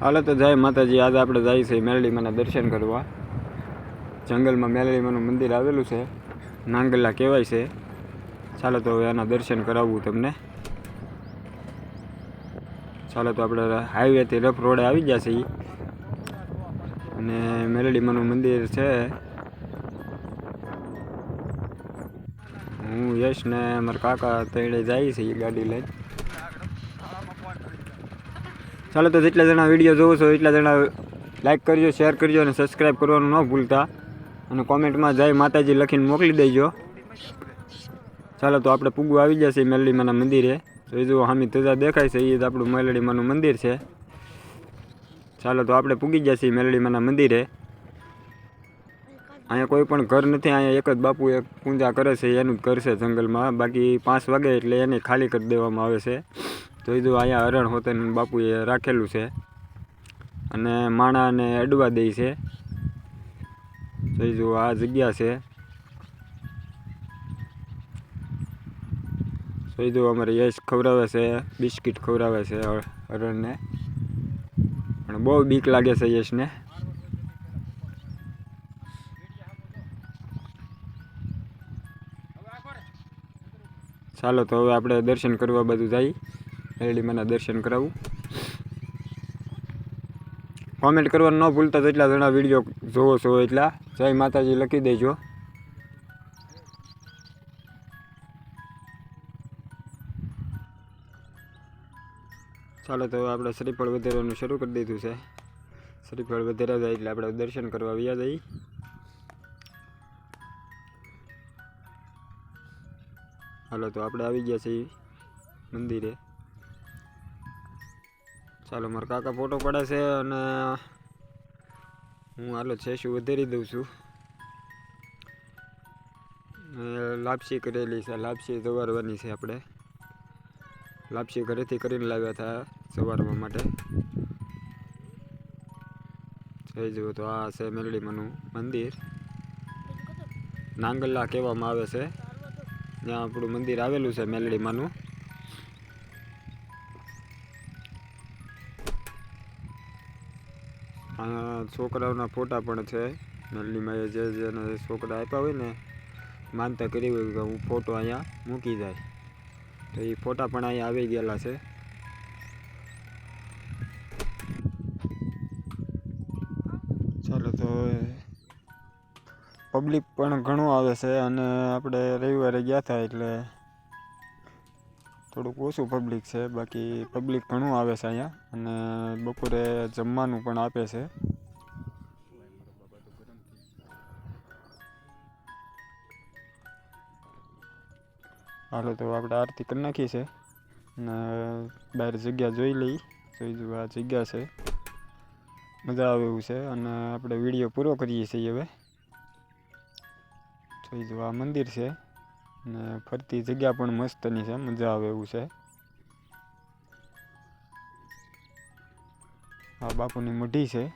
હાલો તો જય માતાજી, આજે આપણે જઈએ છીએ મેલડીમાના દર્શન કરવા. જંગલમાં મેલડીમાનું મંદિર આવેલું છે. નાંગલા કહેવાય છે. ચાલો તો હવે એના દર્શન કરાવવું તમને. ચાલો તો આપણે હાઈવેથી રફ રોડે આવી ગયા છીએ. અને મેલડીમાનું મંદિર છે. હું યશ ને મારા કાકા તળે જાય છે ગાડી લઈને. ચાલો તો જેટલા જણા વીડિયો જોવો છો એટલા જણા લાઈક કરજો શેર કરજો અને સબસ્ક્રાઈબ કરવાનું ન ભૂલતા. અને કોમેન્ટમાં જય માતાજી લખીને મોકલી દેજો. ચાલો તો આપણે પૂગું આવી જશે મેલડીમાના મંદિરે. તો એ જો હામી ધજા દેખાય છે, એ જ આપણું મેલડીમાનું મંદિર છે. ચાલો તો આપણે પૂગી જશે મેલડીમાના મંદિરે. અહીંયા કોઈ પણ ઘર નથી, અહીંયા એક જ બાપુ એક પૂજા કરે છે, એનું જ ઘર છે જંગલમાં. બાકી પાંચ વાગે એટલે એને ખાલી કરી દેવામાં આવે છે. જોઈ દો અહીંયા હરણ હોતન બાપુએ રાખેલું છે. અને માણાને અડવા દે છે. જોઈ જુઓ આ જગ્યા છે. જોઈ જુઓ અમારે યશ ખવડાવે છે, બિસ્કિટ ખવડાવે છે હરણને પણ બહુ બીક લાગે છે યશને. ચાલો, તો હવે આપણે દર્શન કરવા બધું જઈ મેરડીમાંના દર્શન કરાવું. કોમેન્ટ કરવાનું ન ભૂલતા જેટલા જણા વીડિયો જોવો છો એટલા. જય માતાજી, લખી દેજો. ચાલો, તો હવે આપણે શ્રીફળ વધારવાનું શરૂ કરી દીધું છે. શ્રીફળ વધાર્યા જાય એટલે આપણે દર્શન કરવા વ્યા જઈએ. હાલો, તો આપણે આવી ગયા છીએ મંદિરે. ચાલો, મારા કાકા ફોટો પડે છે અને હું હાલો છેશું વધારી દઉં છું. લાપસી કરેલી છે, લાપસી સવારવાની છે આપણે. લાપસી ઘરેથી કરીને લાવ્યા હતા સવારવા માટે. જઈ જુઓ, તો આ છે મેરડીમાંનું મંદિર. નાંગલ્લા કહેવામાં આવે છે. ત્યાં આપણું મંદિર આવેલું છે મેલડીમાંનું. અહીંયા છોકરાઓના ફોટા પણ છે. મેલડીમાં એ જે જેને છોકરા આપ્યા હોય ને, માનતા કરી હોય કે હું ફોટો અહીંયા મૂકી જાય. તો એ ફોટા પણ અહીંયા આવી ગયેલા છે. ચાલો તો પબ્લિક પણ ઘણું આવે છે અને આપણે રવિવારે ગયા હતા એટલે થોડુંક ઓછું પબ્લિક છે, બાકી પબ્લિક ઘણું આવે છે અહીંયા અને બપોરે જમવાનું પણ આપે છે. હાલો તો આપણે આરતી કરી નાખી છે અને બહાર જગ્યા જોઈ લઈ. જોઈ જો આ જગ્યા છે. મજા આવે એવું છે અને આપણે વીડિયો પૂરો કરીએ છીએ હવે. જોઈ જો આ મંદિર છે. ને ફરતી જગ્યા પણ મસ્તની છે, મજા આવે એવું છે. આ બાપુની મઢી છે.